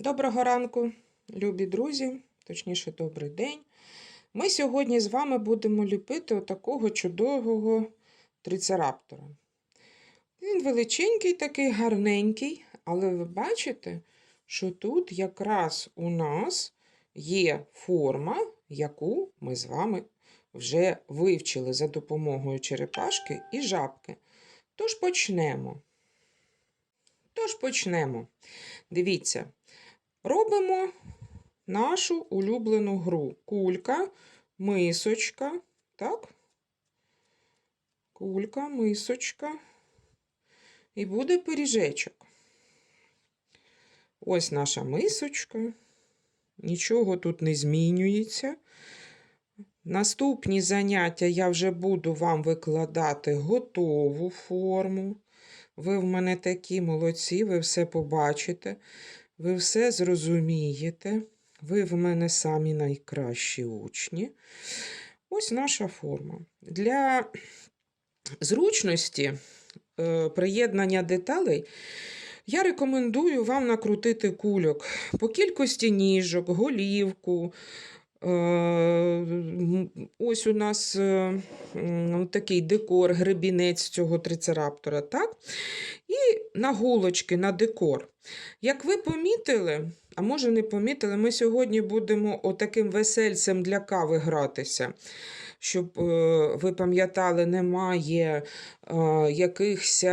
Доброго ранку, любі друзі, точніше, добрий день. Ми сьогодні з вами будемо ліпити отакого чудового трицераптора. Він величенький, такий гарненький, але ви бачите, що тут якраз у нас є форма, яку ми з вами вже вивчили за допомогою черепашки і жабки. Тож почнемо. Тож почнемо. Дивіться. Робимо нашу улюблену гру. Кулька, мисочка, так? Кулька, мисочка. І буде пиріжечок. Ось наша мисочка. Нічого тут не змінюється. Наступні заняття я вже буду вам викладати готову форму. Ви в мене такі молодці, ви все побачите. Ви все зрозумієте. Ви в мене самі найкращі учні. Ось наша форма. Для зручності е, приєднання деталей я рекомендую вам накрутити кульок по кількості ніжок, голівку. Е, Ось у нас е, такий декор, гребінець цього трицераптора, так? І на голочки, на декор. Як ви помітили, а може не помітили, ми сьогодні будемо отаким весельцем для кави гратися. Щоб е, ви пам'ятали, немає якихось.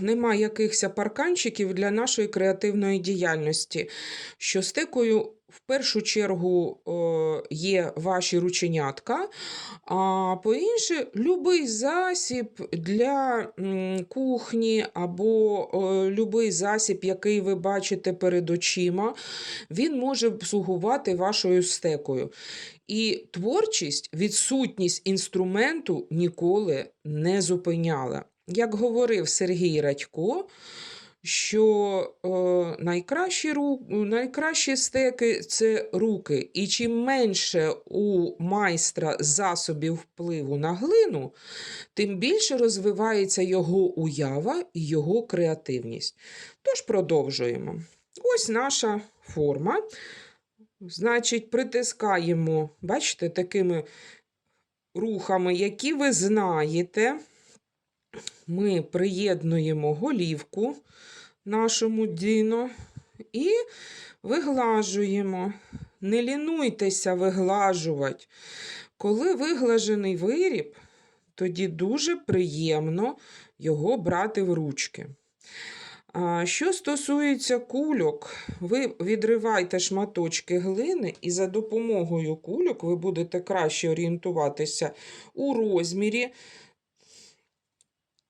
Нема якихось парканчиків для нашої креативної діяльності. Що стикою в першу чергу е, є ваші рученятка, а по-інше, любий засіб для кухні або е, любий засіб, який ви бачите перед очима, він може слугувати вашою стекою. І творчість, відсутність інструменту ніколи не зупиняла. Як говорив Сергій Радько, що е, найкращі, ру, найкращі стеки це руки, і чим менше у майстра засобів впливу на глину, тим більше розвивається його уява і його креативність. Тож продовжуємо. Ось наша форма. Значить, притискаємо, бачите, такими рухами, які ви знаєте. Ми приєднуємо голівку нашому діно і виглажуємо. Не лінуйтеся виглажувати. Коли виглажений виріб, тоді дуже приємно його брати в ручки. Що стосується кульок, ви відривайте шматочки глини, і за допомогою кульок ви будете краще орієнтуватися у розмірі.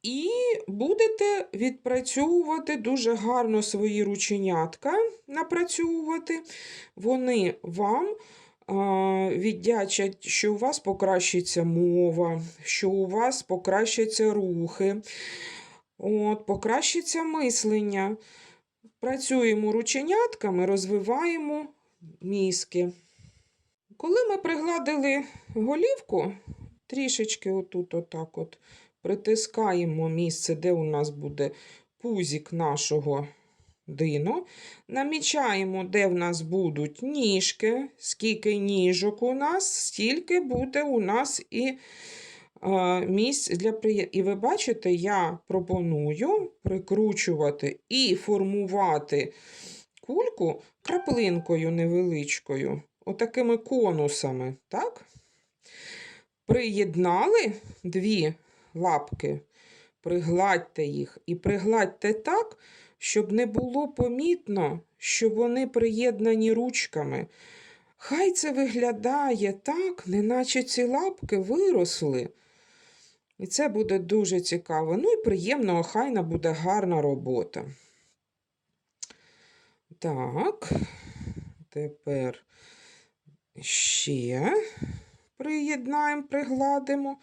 І будете відпрацьовувати дуже гарно свої рученятка, напрацьовувати. Вони вам віддячать, що у вас покращиться мова, що у вас покращаться рухи, от, покращиться мислення. Працюємо рученятками, розвиваємо мізки. Коли ми пригладили голівку, трішечки отут, отак от притискаємо місце, де у нас буде пузік нашого дину. Намічаємо, де в нас будуть ніжки, скільки ніжок у нас, стільки буде у нас і е, місць для приєднання. І ви бачите, я пропоную прикручувати і формувати кульку краплинкою невеличкою, отакими конусами. так? Приєднали дві лапки, пригладьте їх і пригладьте так, щоб не було помітно, що вони приєднані ручками. Хай це виглядає так, неначе ці лапки виросли. І це буде дуже цікаво. Ну і приємно, охайна буде гарна робота. Так, тепер ще приєднаємо, пригладимо.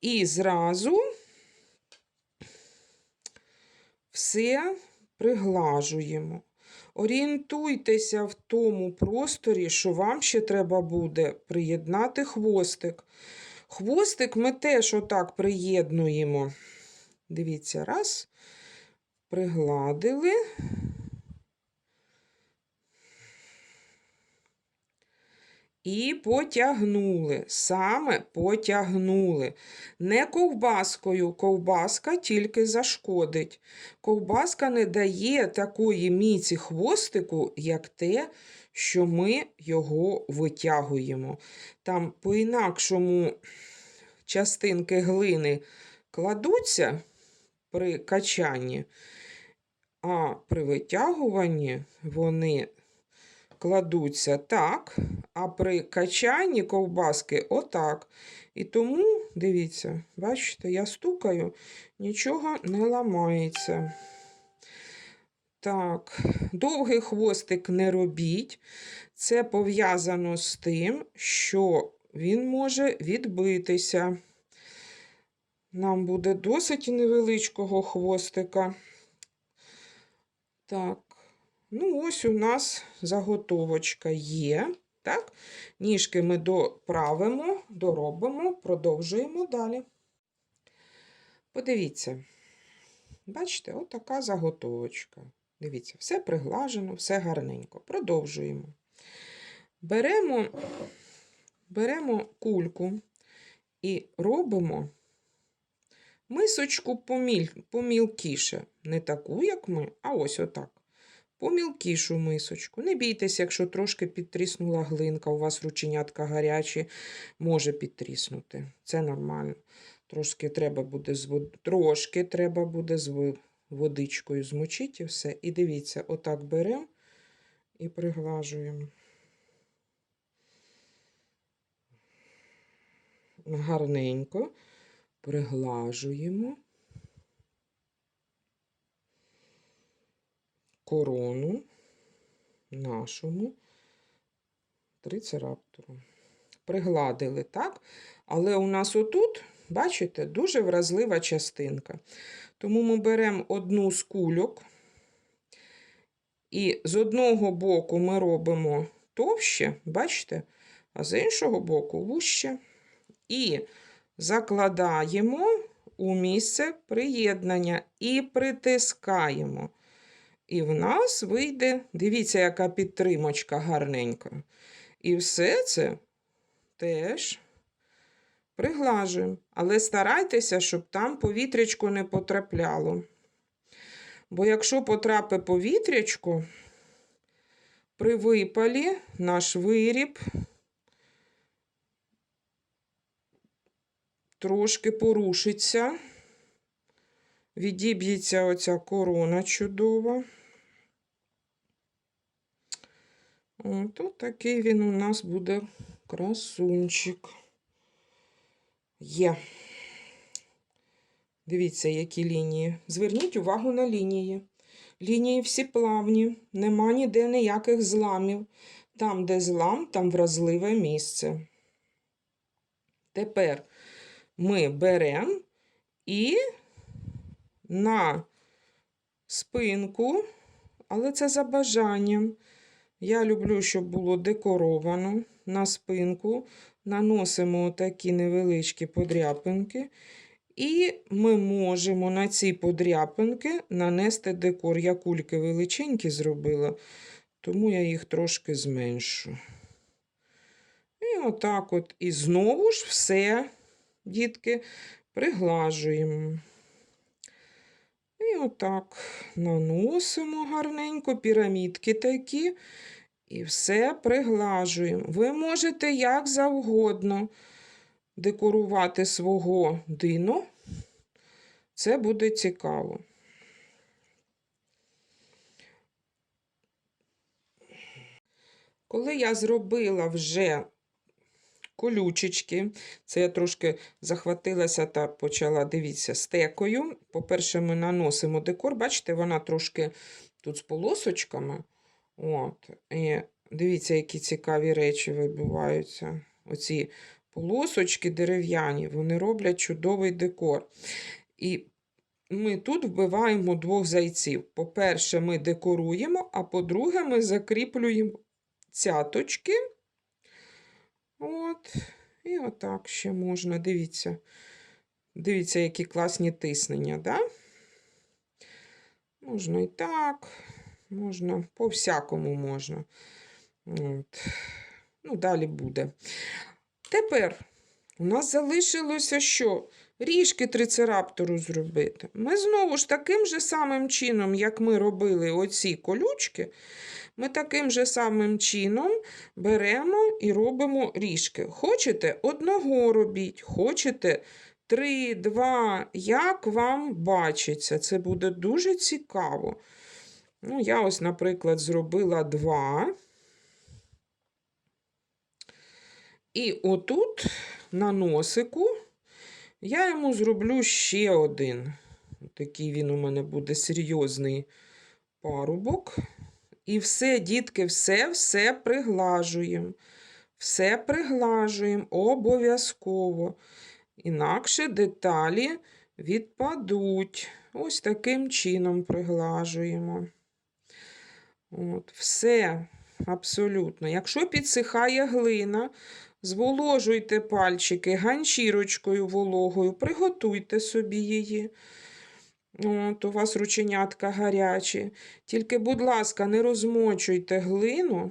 І зразу все приглажуємо. Орієнтуйтеся в тому просторі, що вам ще треба буде приєднати хвостик. Хвостик ми теж отак приєднуємо. Дивіться, раз. пригладили. І потягнули, саме потягнули. Не ковбаскою, ковбаска тільки зашкодить. Ковбаска не дає такої міці хвостику, як те, що ми його витягуємо. Там по-інакшому частинки глини кладуться при качанні, а при витягуванні вони кладуться так, а при качанні ковбаски отак. І тому, дивіться, бачите, я стукаю, нічого не ламається. Так, довгий хвостик не робіть. Це пов'язано з тим, що він може відбитися. Нам буде досить невеличкого хвостика. Так, ну ось у нас заготовочка є. Так, ніжки ми доправимо, доробимо, продовжуємо далі. Подивіться, бачите, отака заготовочка. Дивіться, все приглажено, все гарненько. Продовжуємо. Беремо, беремо кульку і робимо мисочку поміль, помілкіше. Не таку, як ми, а ось отак. Помілкішу мисочку. Не бійтеся, якщо трошки підтріснула глинка, у вас рученятка гарячі, може підтріснути. Це нормально. Трошки треба буде з вод... трошки треба буде з водичкою змочити все. І дивіться, отак беремо і приглажуємо. Гарненько приглажуємо корону нашому трицераптору. Пригладили, так? Але у нас отут, бачите, дуже вразлива частинка. Тому ми беремо одну з кульок, і з одного боку ми робимо товще, бачите, а з іншого боку вуще. І закладаємо у місце приєднання і притискаємо. І в нас вийде, дивіться, яка підтримочка гарненька. І все це теж приглажуємо. Але старайтеся, щоб там повітрячко не потрапляло. Бо якщо потрапить повітрячко, при випалі наш виріб трошки порушиться, відіб'ється оця корона чудова. От такий він у нас буде красунчик. Є. Дивіться, які лінії. Зверніть увагу на лінії. Лінії всі плавні, нема ніде ніяких зламів. Там, де злам, там вразливе місце. Тепер ми беремо і на спинку, але це за бажанням. Я люблю, щоб було декоровано на спинку. Наносимо такі невеличкі подряпинки. І ми можемо на ці подряпинки нанести декор. Я кульки величенькі зробила, тому я їх трошки зменшу. І отак от. І знову ж все, дітки, приглажуємо. Отак наносимо гарненько пірамідки такі. І все приглажуємо. Ви можете як завгодно декорувати свого дино. Це буде цікаво. Коли я зробила вже колючечки, це я трошки захватилася та почала, дивіться, стекою. По-перше, ми наносимо декор, бачите, вона трошки тут з полосочками. От. І дивіться, які цікаві речі вибиваються. Оці полосочки дерев'яні, вони роблять чудовий декор. І ми тут вбиваємо двох зайців. По-перше, ми декоруємо, а по-друге, ми закріплюємо цяточки. От. І отак ще можна. Дивіться. Дивіться, які класні тиснення, да? Можна і так, можна, по-всякому можна. От. Ну, далі буде. Тепер у нас залишилося що? Ріжки трицераптору зробити. Ми знову ж таким же самим чином, як ми робили оці колючки, ми таким же самим чином беремо і робимо ріжки. Хочете одного робіть, хочете три, два, як вам бачиться. Це буде дуже цікаво. Ну, я ось, наприклад, зробила два. І отут на носику я йому зроблю ще один. Такий він у мене буде серйозний парубок. І все, дітки, все, все приглажуємо. Все приглажуємо обов'язково. Інакше деталі відпадуть. Ось таким чином приглажуємо. От, все абсолютно. Якщо підсихає глина, зволожуйте пальчики ганчірочкою вологою, приготуйте собі її. От, у вас рученятка гарячі. Тільки, будь ласка, не розмочуйте глину.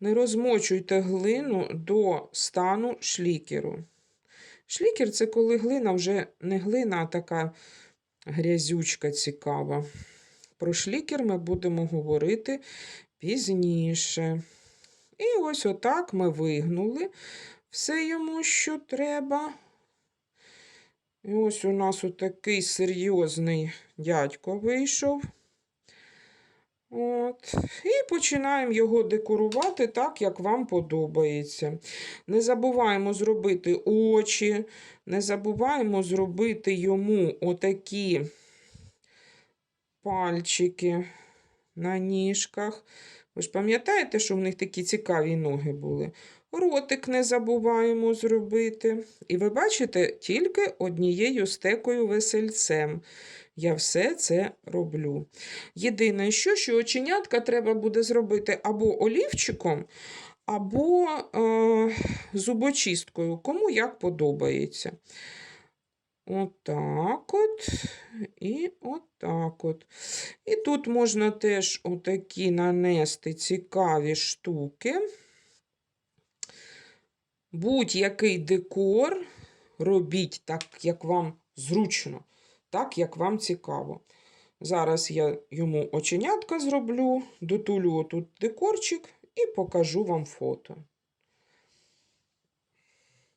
Не розмочуйте глину до стану шлікеру. Шлікер це коли глина вже не глина, а така грязючка цікава. Про шлікер ми будемо говорити пізніше. І ось отак ми вигнули все йому, що треба. І ось у нас отакий серйозний дядько вийшов. От. І починаємо його декорувати так, як вам подобається. Не забуваємо зробити очі, не забуваємо зробити йому отакі пальчики на ніжках. Ви ж пам'ятаєте, що в них такі цікаві ноги були? Ротик не забуваємо зробити. І ви бачите, тільки однією стекою весельцем. Я все це роблю. Єдине, що, що оченятка треба буде зробити або олівчиком, або е, зубочисткою, кому як подобається. Отак от і отак от. І тут можна теж отакі нанести цікаві штуки. Будь-який декор робіть так, як вам зручно, так, як вам цікаво. Зараз я йому оченятка зроблю, дотулю отут декорчик і покажу вам фото.